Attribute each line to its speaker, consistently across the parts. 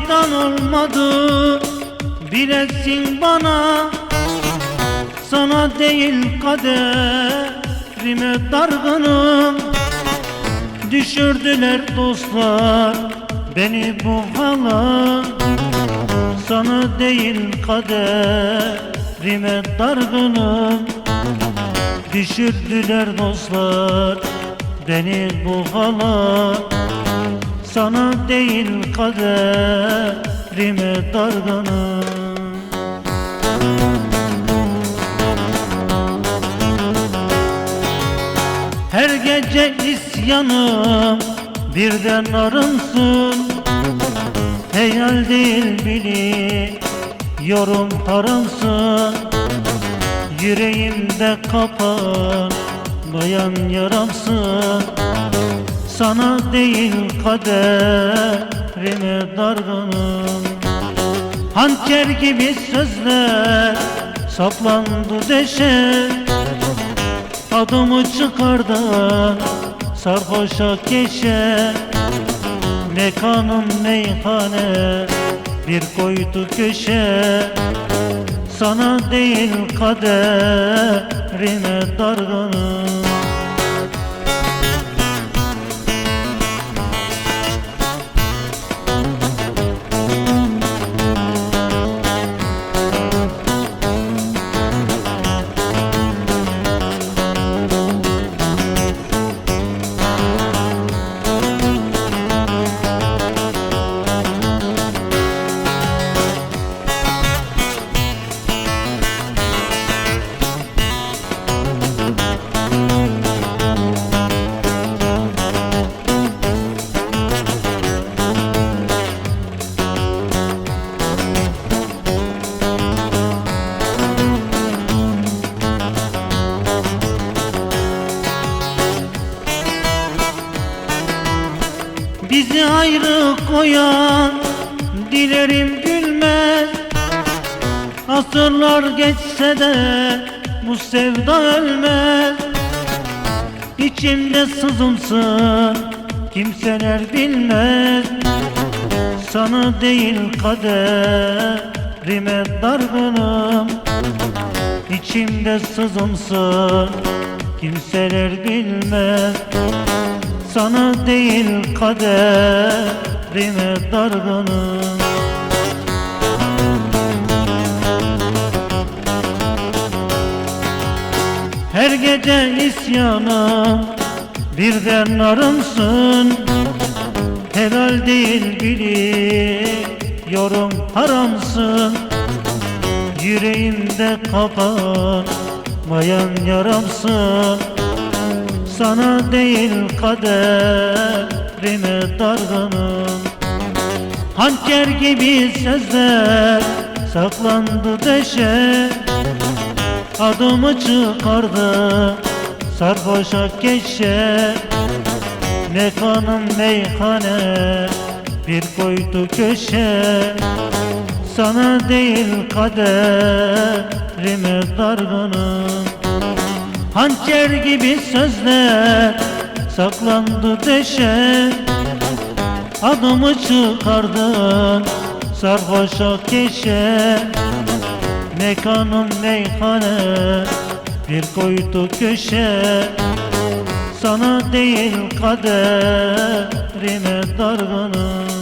Speaker 1: Hatan olmadı. Bilesin bana. Sana değil kaderime dargınım. Düşürdüler dostlar beni bu hala. Sana değil kaderime dargınım. Düşürdüler dostlar beni bu hala Sana değil kaderime dargınım Her gece isyanım birden arınsın. Heyal değil biliyorum haramsın Yüreğimde kapanmayan yaramsın Sana değil kaderime dargınım. Hançer gibi sözler saplandı deşe. Adımı çıkardı sarhoşa keşe. Mekanım meyhane bir koydu köşe. Sana değil kaderime dargınım Bizi ayrı koyan dilerim gülmez. Asırlar geçse de bu sevda ölmez. İçimde sızımsın kimseler bilmez. Sana değil kaderime dargınım. İçimde sızımsın kimseler bilmez sana değil kaderime dargınım. Her gece isyanım birden arımsın Helal değil biliyorum haramsın. Yüreğimde kapanmayan yaramsın sana değil kaderime dargınım. Hançer gibi sözler saklandı deşe Adımı çıkardı sarhoşa keşe. Mekanım meyhane bir koydu köşe. Sana değil kaderime dargınım Hançer gibi sözler saklandı deşe. Adımı çıkardın sarhoşa keşe. Mekanım meyhane bir koydu köşe. Sana değil kaderime dargınım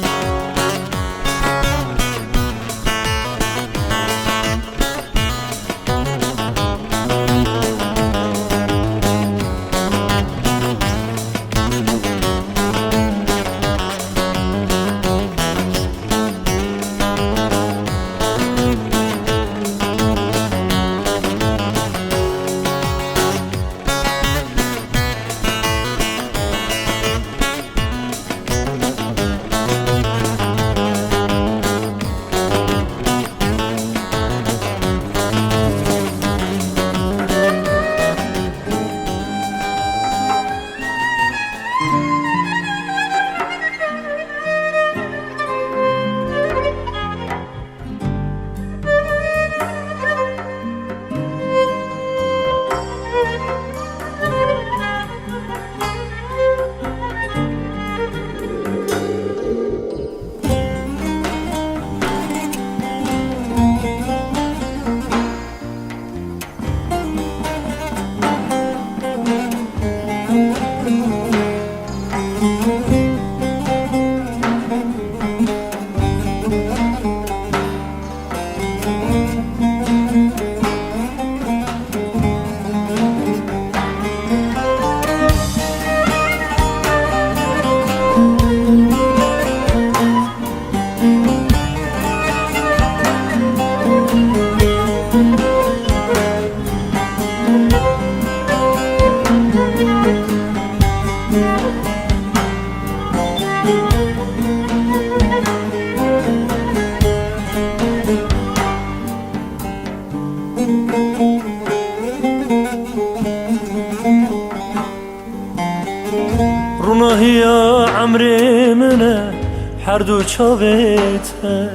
Speaker 2: حردو چاويته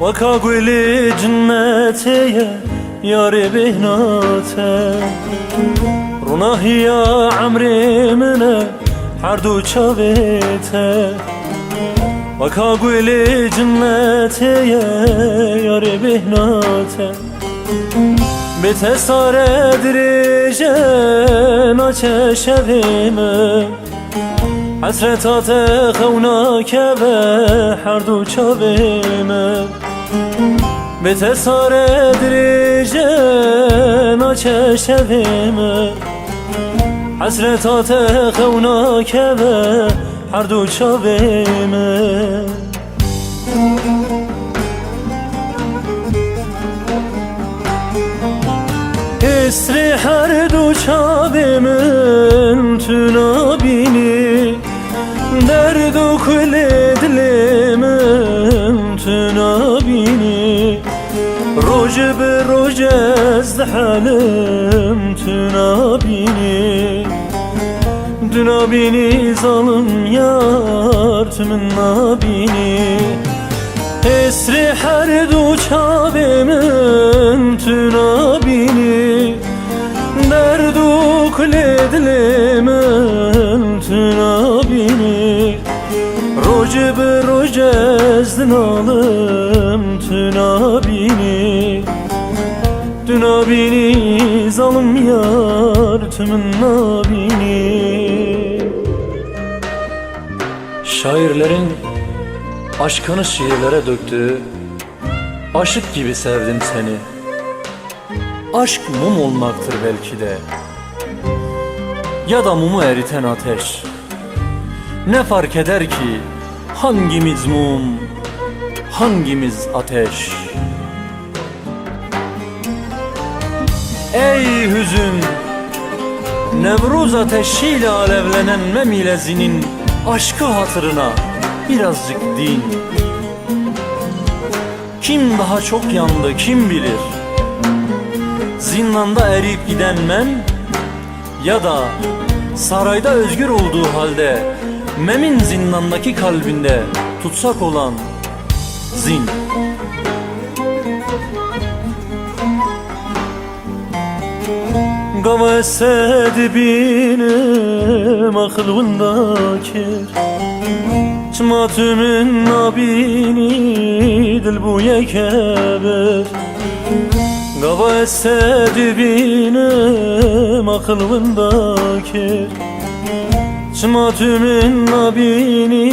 Speaker 2: وكا قولي جنتي ياري بهناته روناهيا عمري منه حردو چاويته وكا قولي جنتي ياري بهناته بتسار دريجة ناچه شبيمه حسرتات خوناک به هر دو چاویمه به تسار دریجه ناچه شویمه حسرتات خوناک به هر دو چاویمه اسری هر دو چاویمن تو درد و کل دلمن تو نابینی روج به روج از حالم تو نابینی تو نابینی ظالم یار تو من نابینی اسری هر دو چاومن تو نابینی درد و کل دلمن nabini Zalım yar tümün nabini. Şairlerin aşkını şiirlere döktüğü Aşık gibi sevdim seni. Aşk mum olmaktır belki de. Ya da mumu eriten ateş. Ne fark eder ki hangimiz mum Hangimiz ateş? Ey hüzün Nevruz ateşiyle alevlenen memilezinin aşkı hatırına birazcık din. Kim daha çok yandı kim bilir? Zindanda eriyip giden men Ya da sarayda özgür olduğu halde Mem'in zindandaki kalbinde tutsak olan zin Qava benim aklımdakir Çıma tümün nabini dil bu yekeber Qava benim aklımdakir Çıma tümün nabini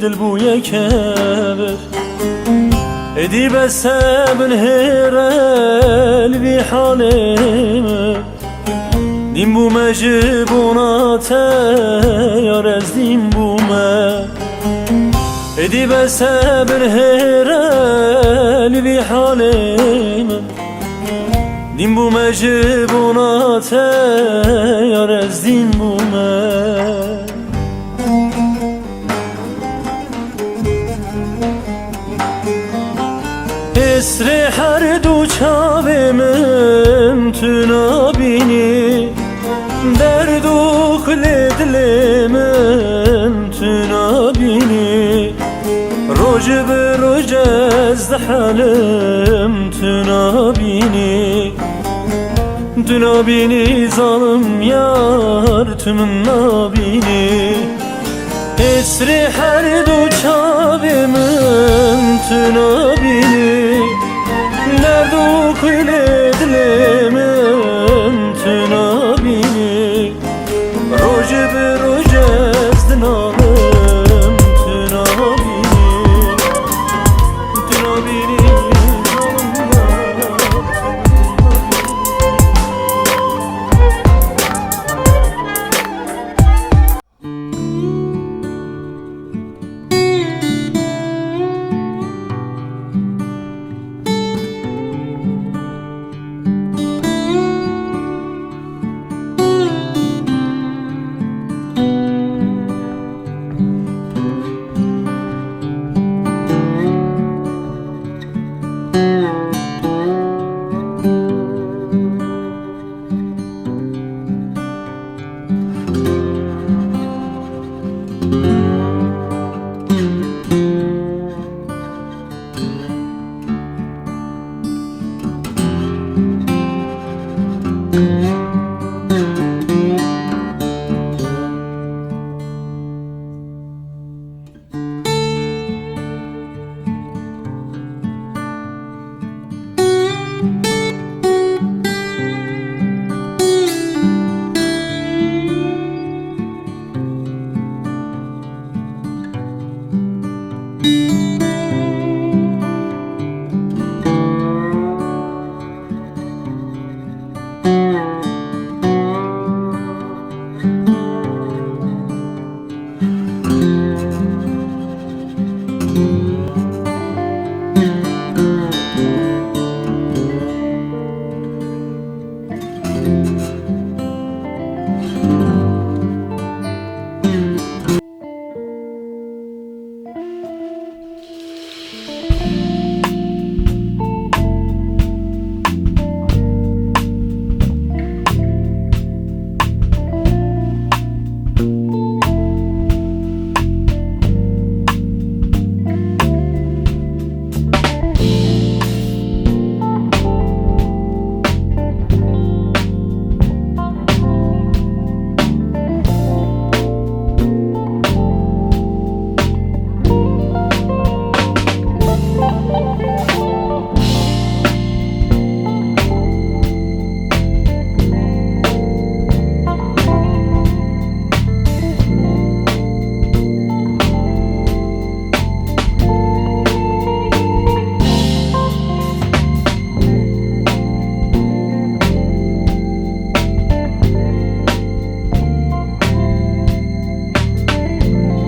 Speaker 2: dil bu yekeber Edip esebin herel bu me ji buna te yar ez din bu me. Edi be se bir here li vi hale me Din bu me ji buna te yar bu me. Esri her du çavimim tünabini Derduk ledlemen tüna bini Roje be roje zdehalem tüna bini Tüna bini zalim yar tümünna bini Esri her duça bimin tüna bini Derduk ledlemen